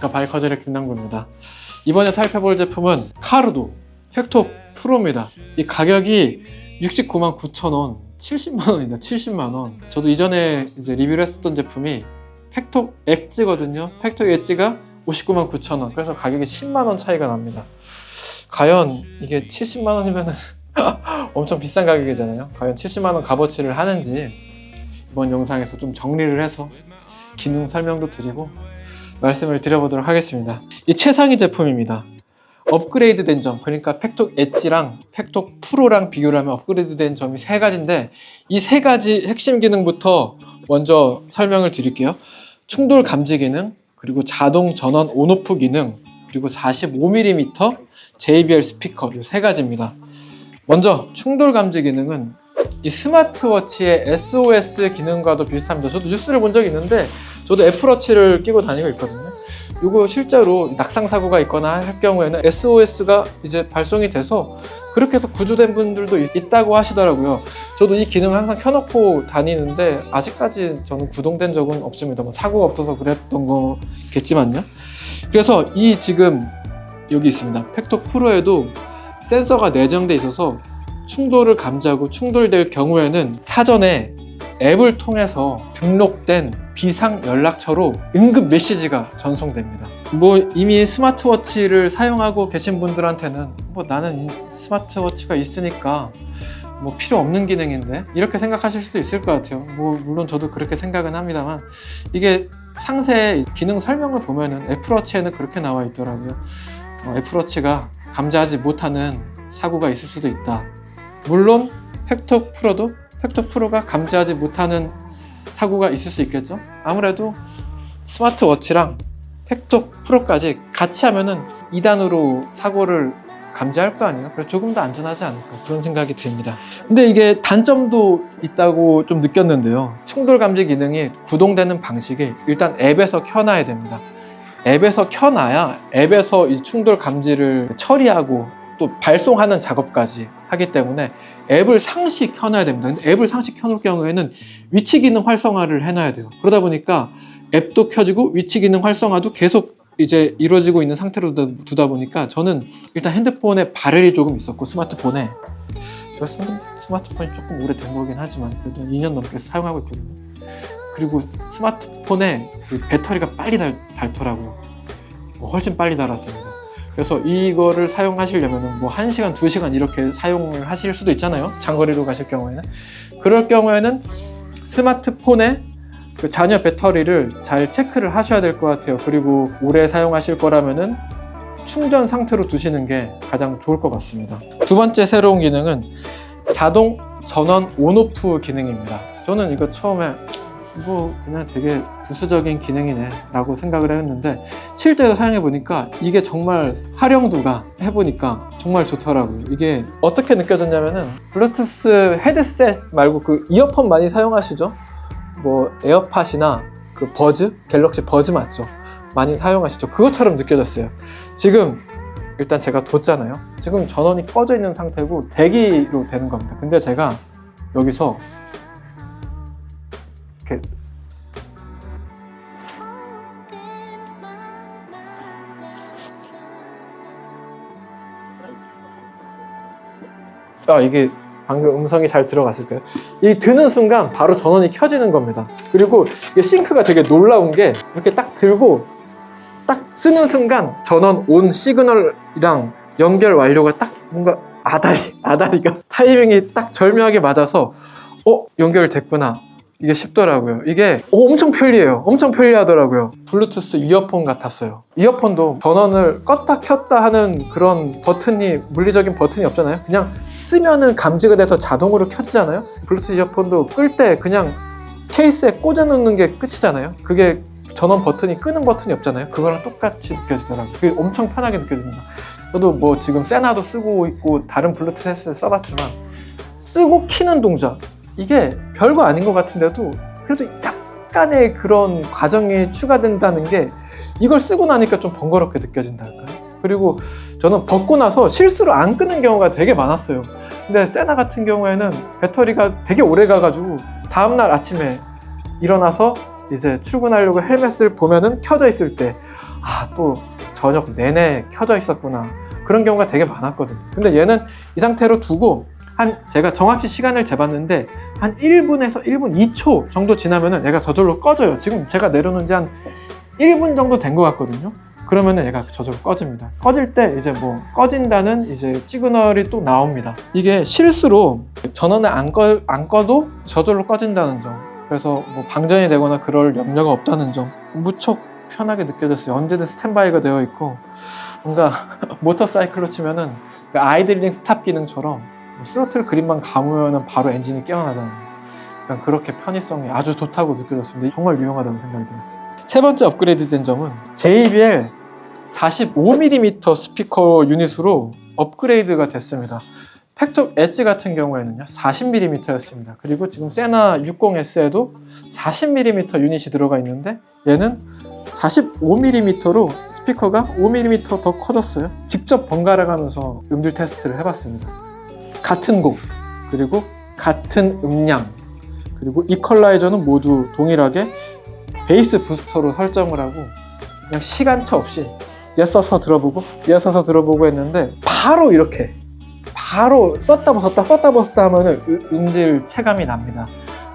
안녕하십니까 바이커즈의 김남구입니다. 이번에 살펴볼 제품은 카르도 헥토 프로입니다. 이 가격이 69만 9천원 70만원입니다. 70만원. 저도 이전에 이제 리뷰를 했었던 제품이 팩톡 엑지거든요. 팩톡 엑지가 59만 9천원. 그래서 가격이 10만원 차이가 납니다. 과연 이게 70만원이면 엄청 비싼 가격이잖아요. 과연 70만원 값어치를 하는지 이번 영상에서 좀 정리를 해서 기능 설명도 드리고 말씀을 드려보도록 하겠습니다. 이 최상위 제품입니다. 업그레이드 된 점, 그러니까 팩톡 엣지랑 팩톡 프로랑 비교를 하면 업그레이드 된 점이 세 가지인데 이 세 가지 핵심 기능부터 먼저 설명을 드릴게요. 충돌 감지 기능, 그리고 자동 전원 온오프 기능, 그리고 45mm JBL 스피커 이 세 가지입니다. 먼저 충돌 감지 기능은 이 스마트워치의 SOS 기능과도 비슷합니다. 저도 뉴스를 본 적이 있는데 저도 애플워치를 끼고 다니고 있거든요. 이거 실제로 낙상 사고가 있거나 할 경우에는 SOS가 이제 발송이 돼서 그렇게 해서 구조된 분들도 있- 있다고 하시더라고요. 저도 이 기능을 항상 켜놓고 다니는데 아직까지 저는 구동된 적은 없습니다. 뭐 사고가 없어서 그랬던 거겠지만요. 그래서 이 지금 여기 있습니다. 팩톡 프로에도 센서가 내장돼 있어서 충돌을 감지하고 충돌될 경우에는 사전에 앱을 통해서 등록된 비상 연락처로 응급 메시지가 전송됩니다. 뭐 이미 스마트워치를 사용하고 계신 분들한테는 뭐 나는 이 스마트워치가 있으니까 뭐 필요 없는 기능인데 이렇게 생각하실 수도 있을 것 같아요. 뭐 물론 저도 그렇게 생각은 합니다만 이게 상세 기능 설명을 보면은 애플워치에는 그렇게 나와 있더라고요. 어, 애플워치가 감지하지 못하는 사고가 있을 수도 있다. 물론 팩톡 프로도 팩톡 프로가 감지하지 못하는 사고가 있을 수 있겠죠. 아무래도 스마트워치랑 팩톡 프로까지 같이 하면은 2단으로 사고를 감지할 거 아니에요. 그래서 조금 더 안전하지 않을까 그런 생각이 듭니다. 근데 이게 단점도 있다고 좀 느꼈는데요. 충돌 감지 기능이 구동되는 방식이 일단 앱에서 켜놔야 됩니다. 앱에서 켜놔야 앱에서 이 충돌 감지를 처리하고 또 발송하는 작업까지 하기 때문에 앱을 상시 켜놔야 됩니다. 근데 앱을 상시 켜놓을 경우에는 위치 기능 활성화를 해놔야 돼요. 그러다 보니까 앱도 켜지고 위치 기능 활성화도 계속 이제 이루어지고 있는 상태로 두다- 보니까 저는 일단 핸드폰에 발열이 조금 있었고 스마트폰에 제가 스마트폰이 조금 오래된 거긴 하지만 그래도 2년 넘게 사용하고 있거든요. 그리고 스마트폰에 그 배터리가 빨리 닳, 닳더라고요. 뭐 훨씬 빨리 닳았습니다. 그래서 이거를 사용하시려면 뭐 1시간, 2시간 이렇게 사용을 하실 수도 있잖아요. 장거리로 가실 경우에는. 그럴 경우에는 스마트폰에 그 잔여 배터리를 잘 체크를 하셔야 될 것 같아요. 그리고 오래 사용하실 거라면은 충전 상태로 두시는 게 가장 좋을 것 같습니다. 두 번째 새로운 기능은 자동 전원 온오프 기능입니다. 저는 이거 처음에 이거 그냥 되게 부수적인 기능이네 라고 생각을 했는데 실제로 사용해 보니까 이게 정말 활용도가 해보니까 정말 좋더라고요. 이게 어떻게 느껴졌냐면은 블루투스 헤드셋 말고 그 이어폰 많이 사용하시죠? 뭐 에어팟이나 그 버즈 갤럭시 버즈 맞죠? 많이 사용하시죠? 그것처럼 느껴졌어요. 지금 일단 제가 뒀잖아요. 지금 전원이 꺼져 있는 상태고 대기로 되는 겁니다. 근데 제가 여기서 이렇게 아 이게 방금 음성이 잘 들어갔을까요? 이 드는 순간 바로 전원이 켜지는 겁니다. 그리고 이게 싱크가 되게 놀라운 게 이렇게 딱 들고 딱 쓰는 순간 전원 온 시그널이랑 연결 완료가 딱 뭔가 아다리 아다리가 타이밍이 딱 절묘하게 맞아서 어 연결됐구나 이게 쉽더라고요. 이게 어, 엄청 편리해요. 엄청 편리하더라고요. 블루투스 이어폰 같았어요. 이어폰도 전원을 껐다 켰다 하는 그런 버튼이 물리적인 버튼이 없잖아요. 그냥 쓰면은 감지가 돼서 자동으로 켜지잖아요. 블루투스 이어폰도 끌 때 그냥 케이스에 꽂아 놓는 게 끝이잖아요. 그게 전원 버튼이 끄는 버튼이 없잖아요. 그거랑 똑같이 느껴지더라고요. 그게 엄청 편하게 느껴집니다. 저도 뭐 지금 세나도 쓰고 있고 다른 블루투스 헤드셋 써봤지만 쓰고 키는 동작 이게 별거 아닌 것 같은데도 그래도 약간의 그런 과정이 추가된다는 게 이걸 쓰고 나니까 좀 번거롭게 느껴진달까요? 그리고 저는 벗고 나서 실수로 안 끄는 경우가 되게 많았어요. 근데 세나 같은 경우에는 배터리가 되게 오래 가가지고 다음날 아침에 일어나서 이제 출근하려고 헬멧을 보면은 켜져 있을 때, 아, 또 저녁 내내 켜져 있었구나. 그런 경우가 되게 많았거든요. 근데 얘는 이 상태로 두고 한 제가 정확히 시간을 재봤는데 한 1분에서 1분 2초 정도 지나면은 얘가 저절로 꺼져요. 지금 제가 내려놓은 지 한 1분 정도 된 것 같거든요. 그러면은 얘가 저절로 꺼집니다. 꺼질 때 이제 뭐 꺼진다는 이제 시그널이 또 나옵니다. 이게 실수로 전원을 안, 꺼, 안 꺼도 저절로 꺼진다는 점. 그래서 뭐 방전이 되거나 그럴 염려가 없다는 점. 무척 편하게 느껴졌어요. 언제든 스탠바이가 되어 있고 뭔가 모터사이클로 치면은 그 아이들링 스탑 기능처럼 스로틀 그립만 감으면은 바로 엔진이 깨어나잖아요. 그러니까 그렇게 편의성이 아주 좋다고 느껴졌습니다. 정말 유용하다고 생각이 들었어요. 세 번째 업그레이드 된 점은 JBL 45mm 스피커 유닛으로 업그레이드가 됐습니다. 팩톡 엣지 같은 경우에는요 40mm였습니다. 그리고 지금 세나 60S에도 40mm 유닛이 들어가 있는데 얘는 45mm로 스피커가 5mm 더 커졌어요. 직접 번갈아 가면서 음질 테스트를 해봤습니다. 같은 곡 그리고 같은 음량 그리고 이퀄라이저는 모두 동일하게 베이스 부스터로 설정을 하고 그냥 시간차 없이 얘 써서 들어보고 얘 써서 들어보고 했는데 바로 이렇게 바로 썼다 벗었다 썼다 벗었다 하면은 으- 음질 체감이 납니다.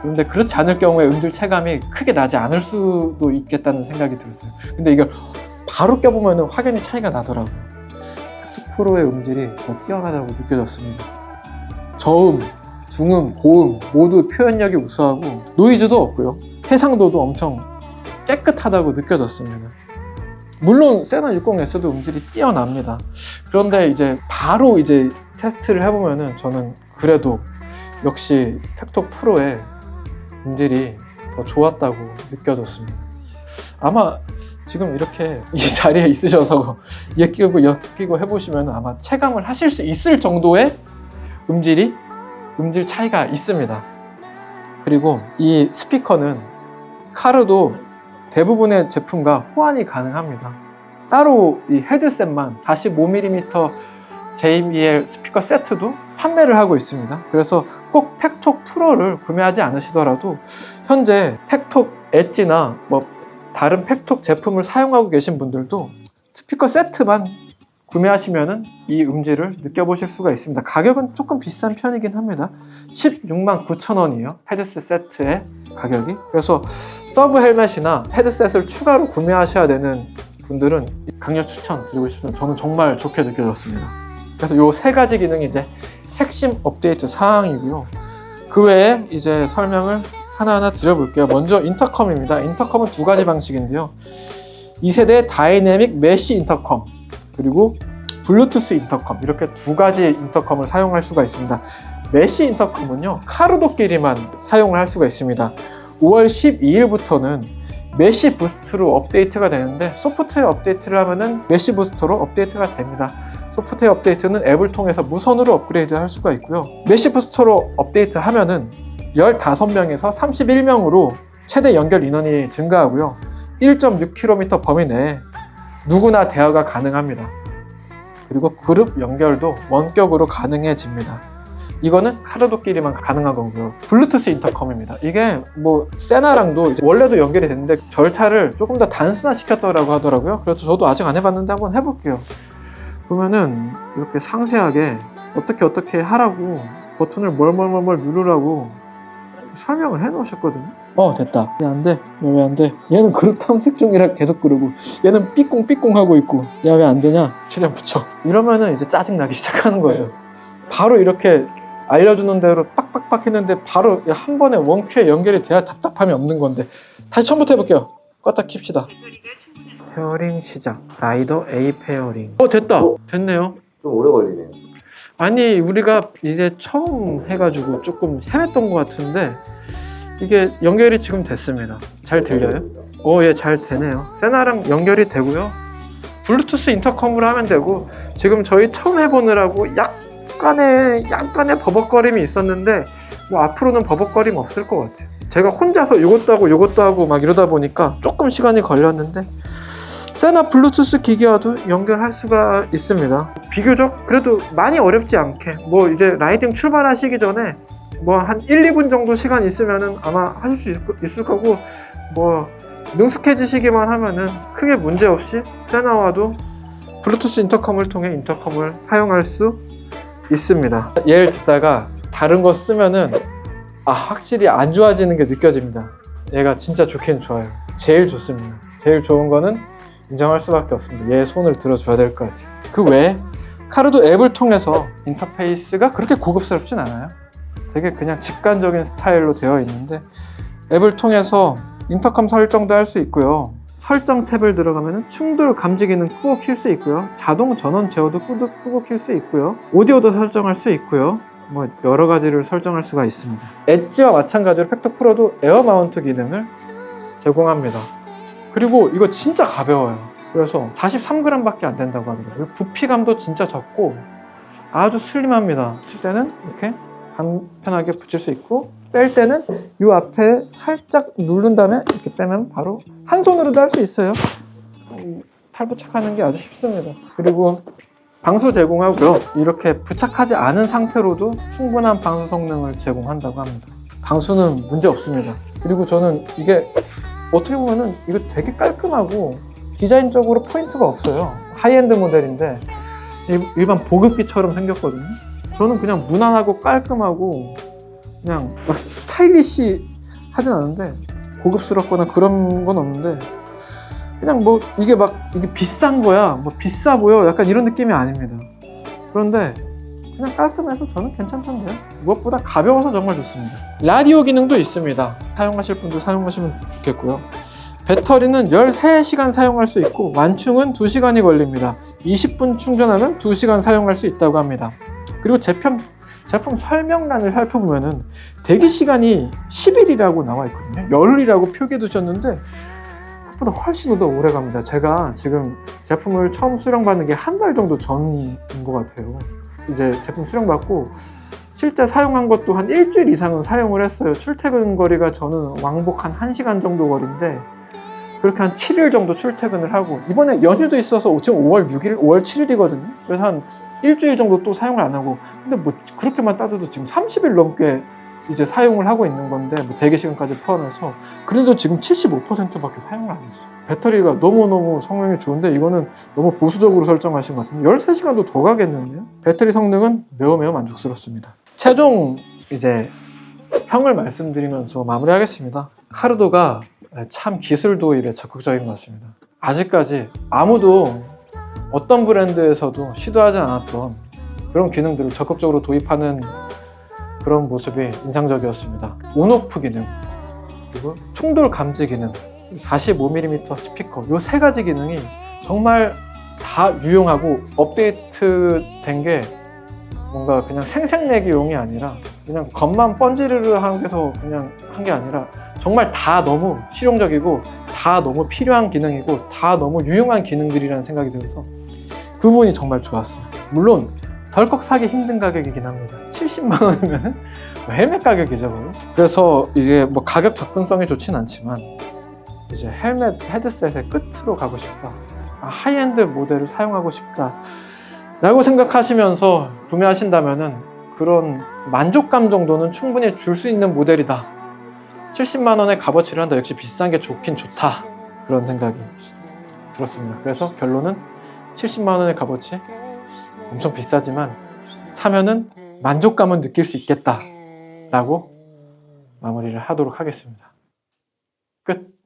그런데 그렇지 않을 경우에 음질 체감이 크게 나지 않을 수도 있겠다는 생각이 들었어요. 근데 이걸 바로 껴보면은 확연히 차이가 나더라고요. 팩트 프로의 음질이 더 뛰어나다고 느껴졌습니다. 저음, 중음, 고음 모두 표현력이 우수하고 노이즈도 없고요. 해상도도 엄청 깨끗하다고 느껴졌습니다. 물론 세나 60S도 음질이 뛰어납니다. 그런데 이제 바로 이제 테스트를 해보면은 저는 그래도 역시 팩톡 프로의 음질이 더 좋았다고 느껴졌습니다. 아마 지금 이렇게 이 자리에 있으셔서 얘 끼고 여 끼고 해보시면 아마 체감을 하실 수 있을 정도의 음질이 음질 차이가 있습니다. 그리고 이 스피커는 카르도 대부분의 제품과 호환이 가능합니다. 따로 이 헤드셋만 45mm JBL 스피커 세트도 판매를 하고 있습니다. 그래서 꼭 팩톡 프로를 구매하지 않으시더라도 현재 팩톡 엣지나 뭐 다른 팩톡 제품을 사용하고 계신 분들도 스피커 세트만 구매하시면은 이 음질을 느껴보실 수가 있습니다. 가격은 조금 비싼 편이긴 합니다. 16만 9천 원이에요. 헤드셋 세트의 가격이. 그래서 서브 헬멧이나 헤드셋을 추가로 구매하셔야 되는 분들은 강력 추천 드리고 싶습니다. 저는 정말 좋게 느껴졌습니다. 그래서 이 세 가지 기능이 이제 핵심 업데이트 사항이고요. 그 외에 이제 설명을 하나하나 드려볼게요. 먼저 인터컴입니다. 인터컴은 두 가지 방식인데요. 2세대 다이내믹 메쉬 인터컴 그리고 블루투스 인터컴 이렇게 두 가지 인터컴을 사용할 수가 있습니다. 메쉬 인터컴은요 카르도끼리만 사용을 할 수가 있습니다. 5월 12일부터는 메쉬 부스트로 업데이트가 되는데 소프트웨어 업데이트를 하면은 메쉬 부스터로 업데이트가 됩니다. 소프트웨어 업데이트는 앱을 통해서 무선으로 업그레이드 할 수가 있고요. 메쉬 부스터로 업데이트 하면은 15명에서 31명으로 최대 연결 인원이 증가하고요. 1.6km 범위 내에 누구나 대화가 가능합니다. 그리고 그룹 연결도 원격으로 가능해집니다. 이거는 카르도끼리만 가능한 거고요. 블루투스 인터컴입니다. 이게 뭐 세나랑도 원래도 연결이 됐는데 절차를 조금 더 단순화시켰더라고 하더라고요. 그래서 저도 아직 안 해봤는데 한번 해볼게요. 보면은 이렇게 상세하게 어떻게 어떻게 하라고 버튼을 뭘뭘뭘 누르라고 설명을 해 놓으셨거든요. 어 됐다. 왜안 돼? 왜안 돼? 얘는 그룹 탐색 중이라 계속 그러고 얘는 삐꽁 삐꽁 하고 있고 야 왜 안 되냐? 최대한 붙여. 이러면은 이제 짜증 나기 시작하는 거죠. 바로 이렇게 알려주는 대로 빡빡빡 했는데 바로 한 번에 원큐에 연결이 돼야 답답함이 없는 건데 다시 처음부터 해볼게요. 껐다 킵시다. 페어링 시작. 라이더 A 페어링. 어 됐다. 됐네요. 좀 오래 걸리네요. 아니 우리가 이제 처음 해가지고 조금 헤맸던 것 같은데 이게 연결이 지금 됐습니다. 잘 들려요? 오, 예, 잘 되네요. 세나랑 연결이 되고요. 블루투스 인터컴으로 하면 되고 지금 저희 처음 해보느라고 약간의 약간의 버벅거림이 있었는데 뭐 앞으로는 버벅거림 없을 것 같아요. 제가 혼자서 이것도 하고 이것도 하고 막 이러다 보니까 조금 시간이 걸렸는데 세나 블루투스 기기와도 연결할 수가 있습니다. 비교적 그래도 많이 어렵지 않게 뭐 이제 라이딩 출발하시기 전에 뭐 한 1, 2분 정도 시간 있으면은 아마 하실 수 있- 있을 거고 뭐 능숙해지시기만 하면은 크게 문제 없이 세나와도 블루투스 인터컴을 통해 인터컴을 사용할 수 있습니다. 얘를 듣다가 다른 거 쓰면은 아 확실히 안 좋아지는 게 느껴집니다. 얘가 진짜 좋긴 좋아요. 제일 좋습니다. 제일 좋은 거는 인정할 수밖에 없습니다. 얘 손을 들어줘야 될 것 같아요. 그 외에 카르도 앱을 통해서 인터페이스가 그렇게 고급스럽진 않아요. 되게 그냥 직관적인 스타일로 되어 있는데 앱을 통해서 인터컴 설정도 할 수 있고요. 설정 탭을 들어가면 충돌 감지 기능 끄고 킬 수 있고요. 자동 전원 제어도 끄고, 킬 수 있고요. 오디오도 설정할 수 있고요. 뭐 여러 가지를 설정할 수가 있습니다. 엣지와 마찬가지로 팩토 프로도 에어 마운트 기능을 제공합니다. 그리고 이거 진짜 가벼워요. 그래서 43g밖에 안 된다고 하더라고요. 부피감도 진짜 적고 아주 슬림합니다. 붙일 때는 이렇게 간편하게 붙일 수 있고 뺄 때는 이 앞에 살짝 누른 다음에 이렇게 빼면 바로 한 손으로도 할 수 있어요. 음, 탈부착하는 게 아주 쉽습니다. 그리고 방수 제공하고요. 이렇게 부착하지 않은 상태로도 충분한 방수 성능을 제공한다고 합니다. 방수는 문제 없습니다. 그리고 저는 이게 어떻게 보면은 이거 되게 깔끔하고 디자인적으로 포인트가 없어요. 하이엔드 모델인데 일- 일반 보급기처럼 생겼거든요. 저는 그냥 무난하고 깔끔하고 그냥 막 스타일리시 하진 않은데 고급스럽거나 그런 건 없는데 그냥 뭐 이게 막 이게 비싼 거야 뭐 비싸 보여 약간 이런 느낌이 아닙니다. 그런데 그냥 깔끔해서 저는 괜찮던데요. 무엇보다 가벼워서 정말 좋습니다. 라디오 기능도 있습니다. 사용하실 분도 사용하시면 좋겠고요. 배터리는 13시간 사용할 수 있고 완충은 2시간이 걸립니다. 20분 충전하면 2시간 사용할 수 있다고 합니다. 그리고 제품, 제품 설명란을 살펴보면은 대기 시간이 10일이라고 나와 있거든요. 열흘이라고 표기해 두셨는데 그보다 훨씬 더 오래 갑니다. 제가 지금 제품을 처음 수령받는 게 한 달 정도 전인 것 같아요. 이제 제품 수령받고 실제 사용한 것도 한 일주일 이상은 사용을 했어요. 출퇴근 거리가 저는 왕복 한 1시간 정도 거리인데 그렇게 한 7일 정도 출퇴근을 하고 이번에 연휴도 있어서 지금 5월 6일, 5월 7일이거든요. 그래서 한 일주일 정도 또 사용을 안 하고 근데 뭐 그렇게만 따져도 지금 30일 넘게 이제 사용을 하고 있는 건데 뭐 대기 시간까지 포함해서 그래도 지금 75%밖에 사용을 안 했어요. 배터리가 너무너무 성능이 좋은데 이거는 너무 보수적으로 설정하신 것 같은데 13시간도 더 가겠는데요? 배터리 성능은 매우 매우 만족스럽습니다. 최종 이제 평을 말씀드리면서 마무리하겠습니다. 카르도가 참 기술 도입에 적극적인 것 같습니다. 아직까지 아무도 어떤 브랜드에서도 시도하지 않았던 그런 기능들을 적극적으로 도입하는 그런 모습이 인상적이었습니다. 온오프 기능, 그리고 충돌 감지 기능, 45mm 스피커, 이 세 가지 기능이 정말 다 유용하고 업데이트 된 게 뭔가 그냥 생색내기용이 아니라 그냥 겉만 번지르르 하게서 그냥 한 게 아니라 정말 다 너무 실용적이고 다 너무 필요한 기능이고 다 너무 유용한 기능들이라는 생각이 들어서 그 부분이 정말 좋았어요. 물론 덜컥 사기 힘든 가격이긴 합니다. 70만 원이면 헬멧 가격이죠. 그래서 이게 뭐 가격 접근성이 좋진 않지만 이제 헬멧 헤드셋의 끝으로 가고 싶다. 아, 하이엔드 모델을 사용하고 싶다. 라고 생각하시면서 구매하신다면은 그런 만족감 정도는 충분히 줄 수 있는 모델이다. 70만 원의 값어치를 한다. 역시 비싼 게 좋긴 좋다. 그런 생각이 들었습니다. 그래서 결론은 70만 원의 값어치 엄청 비싸지만 사면은 만족감은 느낄 수 있겠다. 라고 마무리를 하도록 하겠습니다. 끝.